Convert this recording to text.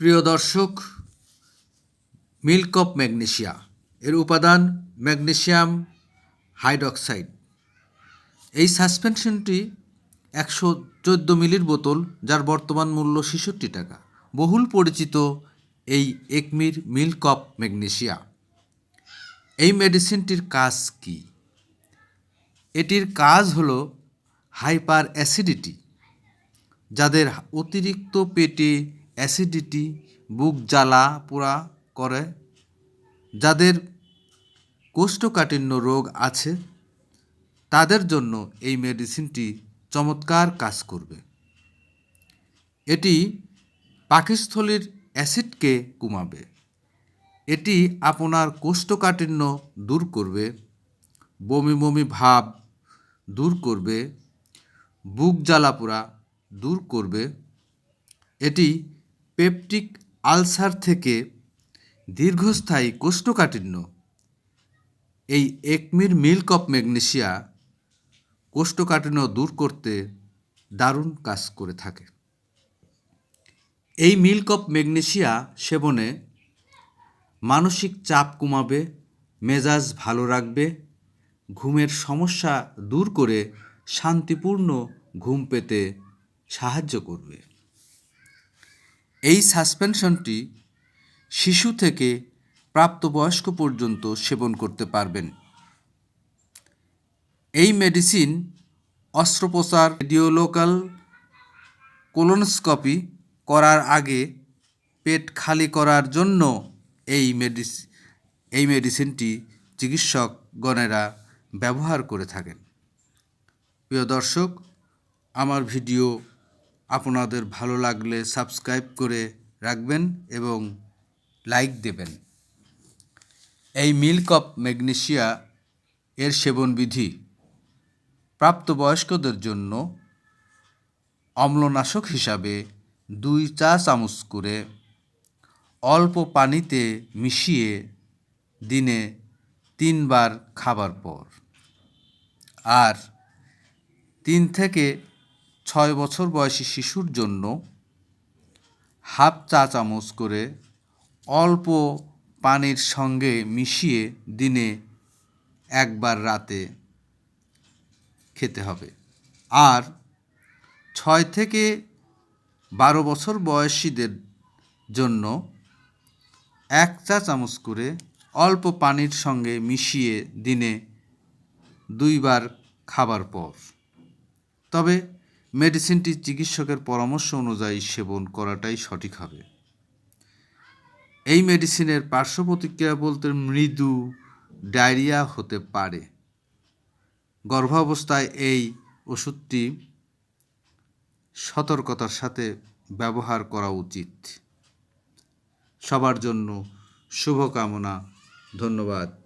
প্রিয় দর্শক milk of magnesia, এর উপাদান ম্যাগনেসিয়াম হাইড্রক্সাইড। এই সাসপেনশনটি একশো চোদ্দ মিলির বোতল, যার বর্তমান মূল্য ছেষট্টি টাকা। বহুল পরিচিত এই একমির মিল্ক অফ ম্যাগনেশিয়া। এই মেডিসিনটির কাজ কী? এটির কাজ হলো হাইপার অ্যাসিডিটি, যাদের অতিরিক্ত পেটে অ্যাসিডিটি, বুক জ্বালা পোড়া করে, যাদের কোষ্ঠকাঠিন্য রোগ আছে, তাদের জন্য এই মেডিসিনটি চমৎকার কাজ করবে। এটি পাকস্থলীর অ্যাসিডকে কমাবে। এটি আপনার কোষ্ঠকাঠিন্য দূর করবে, বমি বমি ভাব দূর করবে, বুক জ্বালাপোড়া দূর করবে। এটি পেপটিক আলসার থেকে দীর্ঘস্থায়ী কোষ্ঠকাঠিন্য। এই একমির মিল্ক অফ ম্যাগনেশিয়া কোষ্ঠকাঠিন্য দূর করতে দারুণ কাজ করে থাকে। এই মিল্ক অফ ম্যাগনেশিয়া সেবনে মানসিক চাপ কমাবে, মেজাজ ভালো রাখবে, ঘুমের সমস্যা দূর করে শান্তিপূর্ণ ঘুম পেতে সাহায্য করবে। এই সাসপেনশনটি শিশু থেকে প্রাপ্তবয়স্ক পর্যন্ত সেবন করতে পারবেন। এই মেডিসিন অস্ত্রোপচার রেডিওলোকাল কোলোনোস্কপি করার আগে পেট খালি করার জন্য এই মেডিস এই মেডিসিনটি চিকিৎসকগণেরা ব্যবহার করে থাকেন। প্রিয় দর্শক, আমার ভিডিও আপনাদের ভালো লাগলে সাবস্ক্রাইব করে রাখবেন এবং লাইক দেবেন। এই মিল্ক অফ ম্যাগনেশিয়া এর সেবনবিধি প্রাপ্তবয়স্কদের জন্য অম্লনাশক হিসাবে দুই চা চামচ করে অল্প পানিতে মিশিয়ে দিনে তিনবার খাবার পর। আর তিন থেকে ছয় বছর বয়সী শিশুর জন্য হাফ চা চামচ করে অল্প পানির সঙ্গে মিশিয়ে দিনে একবার রাতে খেতে হবে। আর ছয় থেকে বারো বছর বয়সীদের জন্য এক চা চামচ করে অল্প পানির সঙ্গে মিশিয়ে দিনে দুইবার খাবার পর। তবে মেডিসিনটি চিকিৎসকের পরামর্শ অনুযায়ী সেবন করাটাই সঠিক হবে। এই মেডিসিনের পার্শ্ব প্রতিক্রিয়া বলতে মৃদু ডায়রিয়া হতে পারে। গর্ভাবস্থায় এই ওষুধটি সতর্কতার সাথে ব্যবহার করা উচিত। সবার জন্য শুভকামনা। ধন্যবাদ।